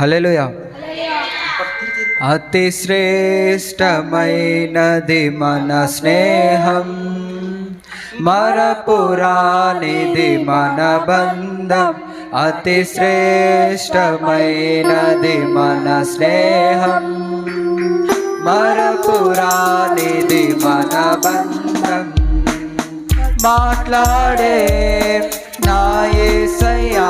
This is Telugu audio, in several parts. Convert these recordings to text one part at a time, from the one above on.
హలోయా అతి శ్రేష్టమైనది మన స్నేహం మరపురానిది మన బంధం. అతి శ్రేష్టమైనది మన స్నేహం మరపురానిది మన బంధం. మాట్లాడే నాయే సయా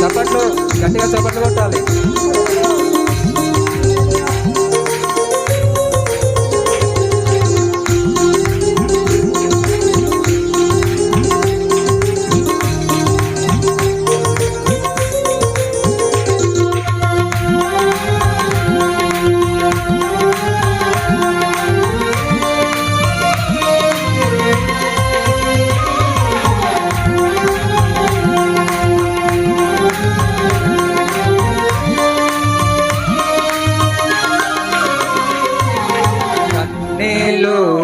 చప్పట్లు గట్టిగా చప్పట్లు కొట్టాలి. ¡Hello!